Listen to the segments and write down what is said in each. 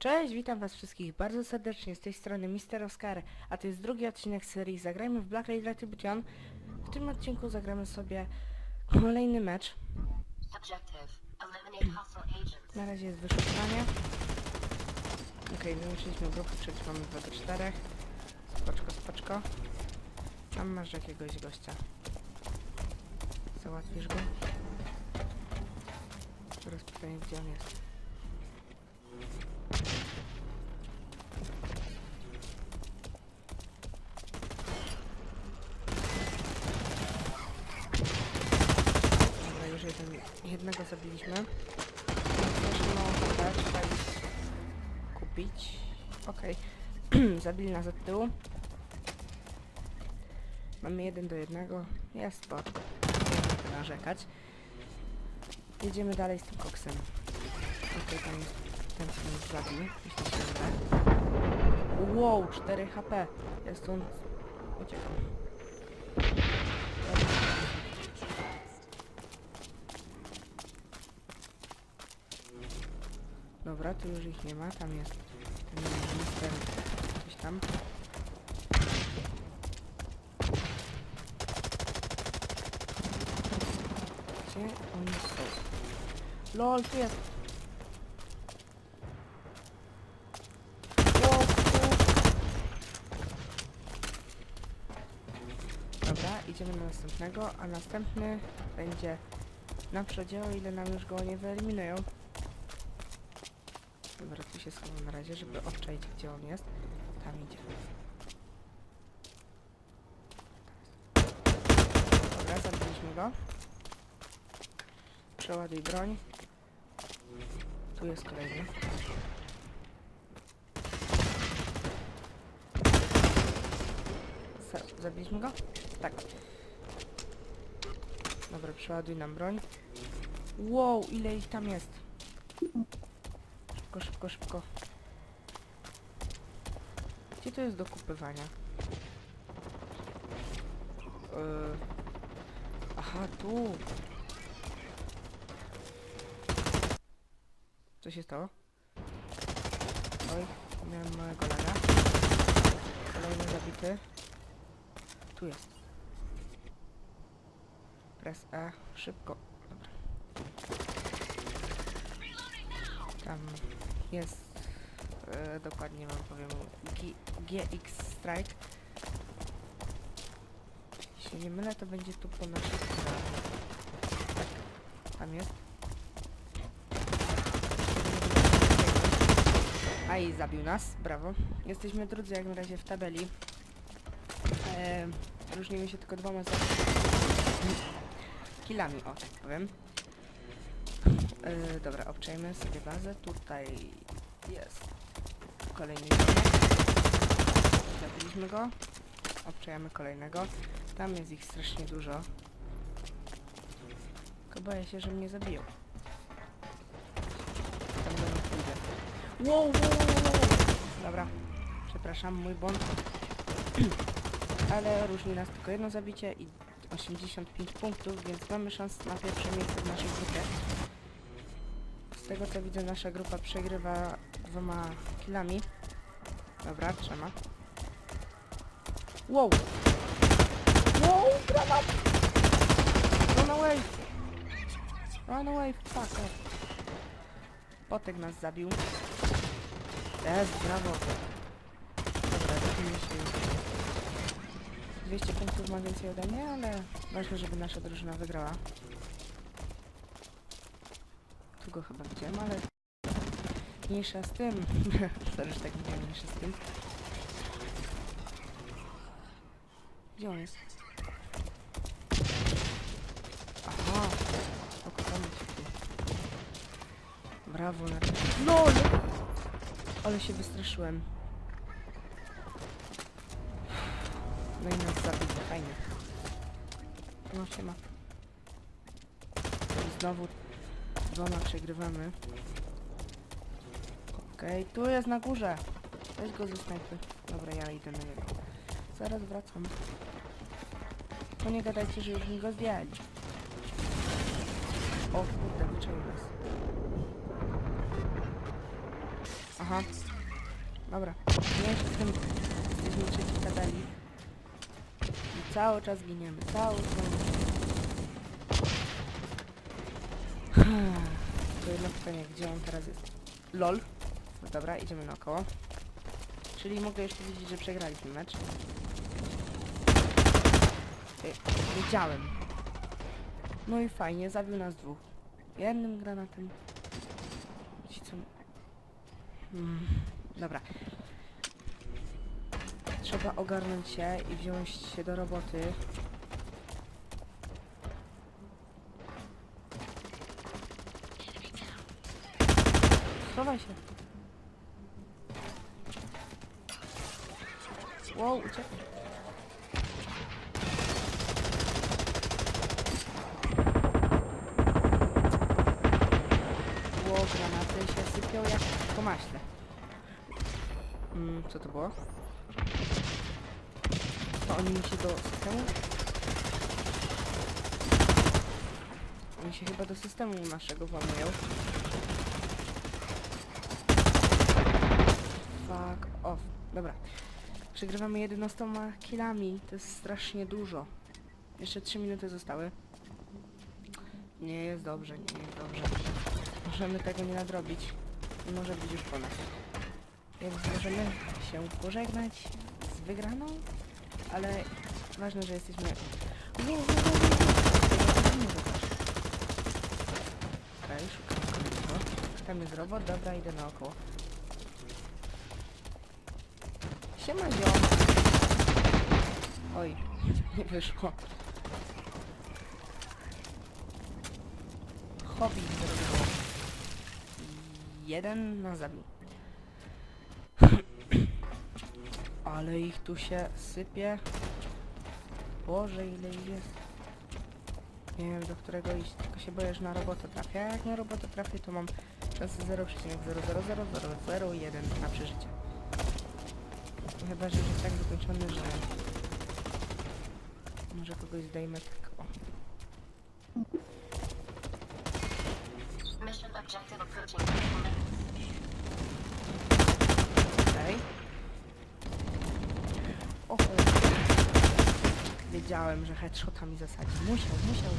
Cześć, witam was wszystkich bardzo serdecznie, z tej strony Mister Oscar, a to jest drugi odcinek serii Zagrajmy w Black Raid Retribution. W tym odcinku zagramy sobie kolejny mecz. Na razie jest wyszukiwanie. Okej, wyłączyliśmy grupę, czyli mamy 2 do 4. Spoczko, spoczko. Tam masz jakiegoś gościa. Załatwisz go? Teraz pytanie, gdzie on jest. Dobra, już jeden, jednego zabiliśmy. Mało chyba, kupić. Okej. Zabili nas od tyłu. Mamy jeden do jednego. Jest to. Nie narzekać. Jedziemy dalej z tym koksem. Okej, tam jest ten, co nas zabił. Jeśli się źle. Wow, 4 HP. Ja stąd uciekam. Tu już ich nie ma, tam jest ten minister gdzieś tam. Gdzie oni są? LOL, tu jest! Dobra, idziemy na następnego, a następny będzie na przodzie, o ile nam już go nie wyeliminują. Dobra, tu się schowam na razie, żeby obczaić gdzie on jest. Tam idzie. Dobra, zabiliśmy go. Przeładuj broń. Tu jest kolejny. Za- Zabiliśmy go? Tak. Dobra, przeładuj nam broń. Wow, ile ich tam jest. Szybko, szybko, szybko. Gdzie to jest do kupywania? Yy. Aha, tu. Co się stało? Oj, miałem małego laga. Kolejny zabity. Tu jest. Press E. Szybko. Tam jest e, dokładnie wam powiem G, GX Strike. Jeśli nie mylę, to będzie tu po naszej stronie. Tak, tam jest. A i zabił nas, brawo. Jesteśmy drudzy jak na razie w tabeli. E, różnimy się tylko dwoma za... killami, o tak powiem. Yy, dobra, obczajmy sobie bazę. Tutaj jest kolejny. Zabiliśmy go. Obczajamy kolejnego. Tam jest ich strasznie dużo. Tylko boję się, że mnie zabiją. Tam do nich pójdę. Wow, wow, wow. Dobra. Przepraszam, mój błąd. Ale różni nas tylko jedno zabicie i 85 punktów, więc mamy szansę na pierwsze miejsce w naszej grupie. Tego co widzę nasza grupa przegrywa dwoma killami. Dobra, trzema. Wow! Wow, granat! Run away! Run away, fuck off. Potek nas zabił. Jest, brawo. Dobra, zabijmy się. 200 punktów ma więcej ode mnie, ale ważne, żeby nasza drużyna wygrała. Tu go chyba widziałem, ale mniejsza z tym. Sorry, że tak mówię, mniejsza z tym. Gdzie on jest? Aha, okazamy cię tu. Brawo, na LOL! Ale się wystraszyłem. No i nas zabił, fajnie. No siema. I znowu dwoma przegrywamy. Okej, tu jest na górze. Weź go ze snajpy. Dobra, ja idę na niego. Zaraz wracam. To nie gadajcie, że już mi go zdjęli. O kurde, wyczaił nas. Aha. Dobra. Ja się z tym w tabeli. I cały czas giniemy. Cały czas. To jedno pytanie, gdzie on teraz jest? LOL. No dobra, idziemy naokoło. Czyli mogę już powiedzieć, że przegraliśmy mecz. Wiedziałem. No i fajnie, zabił nas dwóch. Jednym granatem. Ci co... Mm, dobra. Trzeba ogarnąć się i wziąć się do roboty. Schowaj się. Wow, uciekł. Ło, granaty się sypią jak po maśle. Mm, co to było? To oni mi się do systemu? Oni się chyba do systemu naszego włamują. Fuck off. Dobra. Przegrywamy 11 killami. To jest strasznie dużo. Jeszcze 3 minuty zostały. Nie jest dobrze, nie jest dobrze. Możemy tego nie nadrobić. Może być już po nas. Więc możemy się pożegnać z wygraną, ale ważne, że jesteśmy... Okej, szukam kolejnego. Tam jest robot, dobra, idę naokoło. Siema ziom. Oj, nie wyszło. Hobby zrobiło. Jeden nas zabił. Ale ich tu się sypie. Boże, ile ich jest. Nie wiem do którego iść, tylko się boję, że na robotę trafię. A jak na robotę trafię, to mam szansę 0,00001 na przeżycie. Chyba, że już jest tak wykończony, że może kogoś zdejmę tak o. Mission objective approaching. Okej. O cholera. Wiedziałem, że headshota mi zasadzi. Musiał, musiał.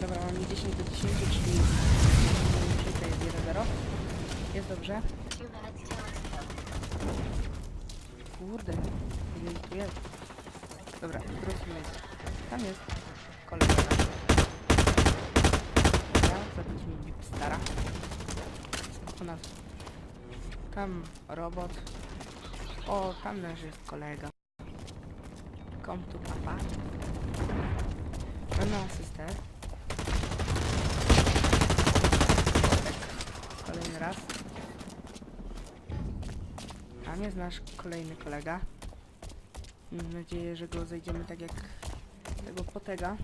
Dobra, mam 10 do 10, czyli czyli to jest 1-0. Jest dobrze. Kurde, ile ich tu jest? Dobra, wróćmy. Tam jest kolega nasz. Dobra, zabić mi Big Stara. O nas. Tam robot. O, tam jest kolega. Come to papa. Mamy asystę. Kolejny raz. Tam jest nasz kolejny kolega. Mam nadzieję, że go zejdziemy tak jak tego potega.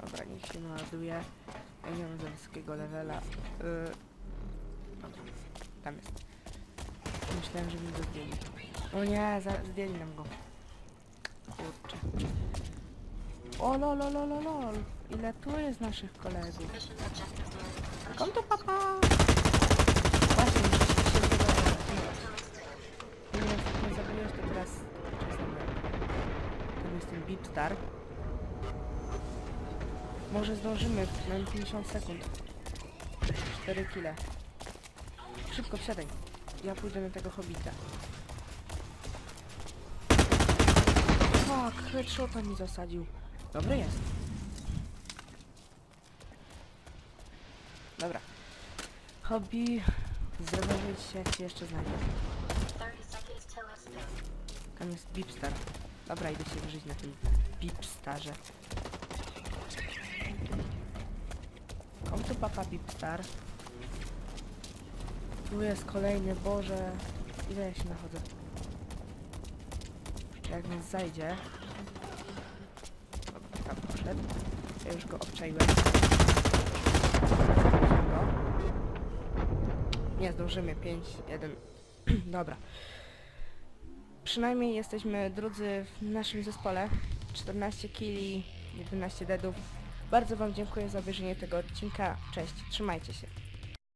Dobra, niech się naładuje. Ja nie mam za wysokiego levela. Yy... Dobra, tam jest. Myślałem, że mi go zdjęli. O nie, zdjęli nam go. Kurczę. O lol, lol, lol, lol. Ile tu jest naszych kolegów? Kom tu papa! Właśnie, muszę się wydawać. Nie, nie zabiłeś to teraz czas na mecz. Tam jest ten Beep Star. Może zdążymy, mamy 50 sekund. 4 kile. Szybko wsiadaj. Ja pójdę na tego hobita. Fuck, headshota mi zasadził. Dobry jest. Dobra. Hobby. Zrewanżuj się, jak cię jeszcze znajdę. 30 seconds till exfil. Tam jest Beepstar. Dobra, idę się wyżyć na tym Beepstarze. Kom tu papa Beepstar. Tu jest kolejny, Boże. Ile ja się nachodzę? Jak nas zajdzie. Tam poszedł. Ja już go obczaiłem. Nie zdążymy, 5, 1. Dobra. Przynajmniej jesteśmy drudzy w naszym zespole. 14 kili, 11 deadów. Bardzo Wam dziękuję za obejrzenie tego odcinka. Cześć, trzymajcie się.